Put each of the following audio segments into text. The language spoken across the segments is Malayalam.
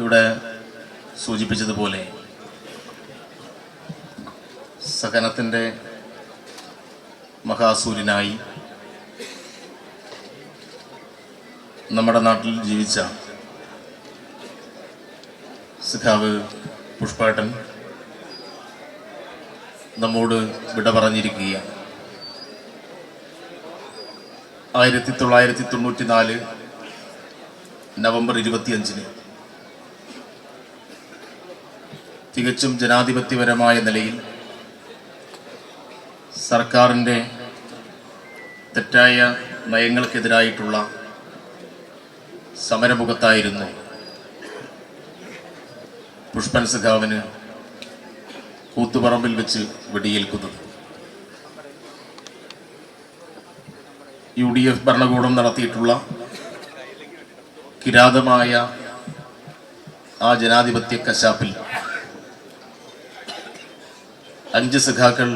ഇവിടെ സൂചിപ്പിച്ചതുപോലെ സഹനത്തിന്റെ മഹാസൂര്യനായി നമ്മുടെ നാട്ടിൽ ജീവിച്ച സിഖാവ് പുഷ്പേട്ടൻ നമ്മോട് വിട പറഞ്ഞിരിക്കുകയാണ്. ആയിരത്തി തൊള്ളായിരത്തി തൊണ്ണൂറ്റി നാല് നവംബർ ഇരുപത്തിയഞ്ചിന് തികച്ചും ജനാധിപത്യപരമായ നിലയിൽ സർക്കാരിന്റെ തെറ്റായ നയങ്ങൾക്കെതിരായിട്ടുള്ള സമരമുഖത്തായിരുന്നു പുഷ്പൻ സഖാവിന് കൂത്തുപറമ്പിൽ വെച്ച് വെടിയേൽക്കുന്നത്. യു ഡി എഫ് ഭരണകൂടം നടത്തിയിട്ടുള്ള കിരാതമായ ആ ജനാധിപത്യ കശാപ്പിൽ അഞ്ച് സഖാക്കൾ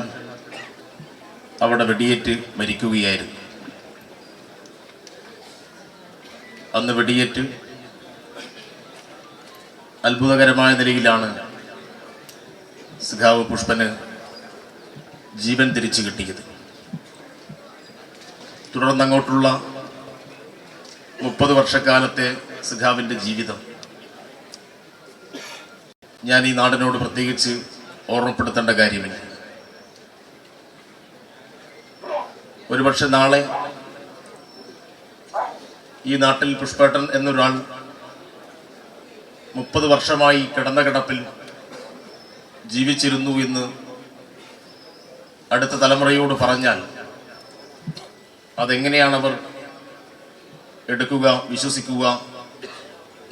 അവിടെ വെടിയേറ്റ് മരിക്കുകയായിരുന്നു. അന്ന് വെടിയേറ്റ് അത്ഭുതകരമായ നിലയിലാണ് സഖാവ് പുഷ്പന് ജീവൻ തിരിച്ചു കിട്ടിയത്. തുടർന്ന് അങ്ങോട്ടുള്ള മുപ്പത് വർഷക്കാലത്തെ സഖാവിന്റെ ജീവിതം ഞാൻ ഈ നാടിനോട് പ്രത്യേകിച്ച് ഓർമ്മപ്പെടുത്തേണ്ട കാര്യമില്ല. ഒരുപക്ഷെ നാളെ ഈ നാട്ടിൽ പുഷ്പേട്ടൻ എന്നൊരാൾ മുപ്പത് വർഷമായി കിടന്ന കിടപ്പിൽ ജീവിച്ചിരുന്നു എന്ന് അടുത്ത തലമുറയോട് പറഞ്ഞാൽ അതെങ്ങനെയാണ് അവർ എടുക്കുക വിശ്വസിക്കുക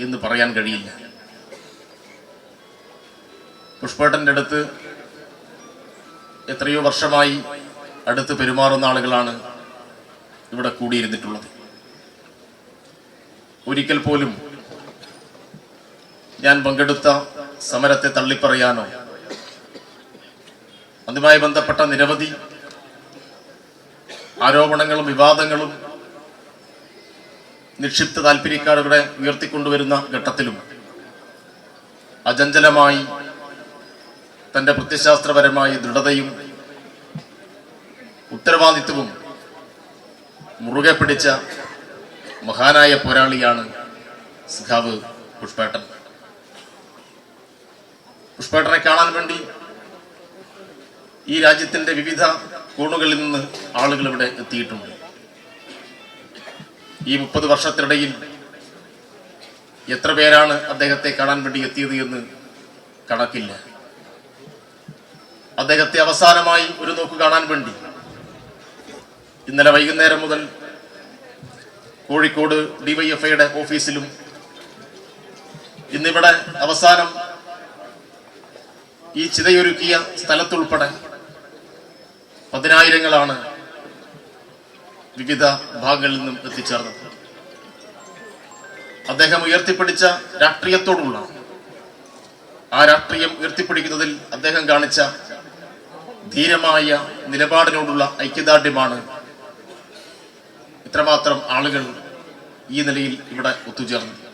എന്ന് പറയാൻ കഴിയില്ല. പുഷ്പേട്ടന്റെ അടുത്ത് എത്രയോ വർഷമായി അടുത്ത് പെരുമാറുന്ന ആളുകളാണ് ഇവിടെ കൂടിയിരുന്നിട്ടുള്ളത്. ഒരിക്കൽ പോലും ഞാൻ പങ്കെടുത്ത സമരത്തെ തള്ളിപ്പറയാനോ അതുമായി ബന്ധപ്പെട്ട നിരവധി ആരോപണങ്ങളും വിവാദങ്ങളും നിക്ഷിപ്ത താല്പര്യക്കാരുടെ ഉയർത്തിക്കൊണ്ടുവരുന്ന ഘട്ടത്തിലും അചഞ്ചലമായി തന്റെ പ്രത്യശാസ്ത്രപരമായ ദൃഢതയും ഉത്തരവാദിത്വവും മുറുകെ പിടിച്ച മഹാനായ പോരാളിയാണ് സഖാവ് പുഷ്പേട്ടൻ. പുഷ്പേട്ടനെ കാണാൻ വേണ്ടി ഈ രാജ്യത്തിന്റെ വിവിധ കോണുകളിൽ നിന്ന് ആളുകൾ ഇവിടെ എത്തിയിട്ടുണ്ട്. ഈ മുപ്പത് വർഷത്തിനിടയിൽ എത്ര പേരാണ് അദ്ദേഹത്തെ കാണാൻ വേണ്ടി എത്തിയത് എന്ന് കണക്കില്ല. അദ്ദേഹത്തെ അവസാനമായി ഒരു നോക്ക് കാണാൻ വേണ്ടി ഇന്നലെ വൈകുന്നേരം മുതൽ കോഴിക്കോട് ഡിവൈഎഫ്ഐയുടെ ഓഫീസിലും ഇന്നിവിടെ അവസാനം ഈ ചിതയൊരുക്കിയ സ്ഥലത്തുൾപ്പെടെ പതിനായിരങ്ങളാണ് വിവിധ ഭാഗങ്ങളിൽ നിന്നും എത്തിച്ചേർന്നത്. അദ്ദേഹം ഉയർത്തിപ്പിടിച്ച രാഷ്ട്രീയത്തോടുള്ള ആ രാഷ്ട്രീയം ഉയർത്തിപ്പിടിക്കുന്നതിൽ അദ്ദേഹം കാണിച്ച ധീരമായ നിലപാടിനോടുള്ള ഐക്യദാർഢ്യമാണ് ഇത്രമാത്രം ആളുകൾ ഈ നിലയിൽ ഇവിടെ ഒത്തുചേർന്നത്.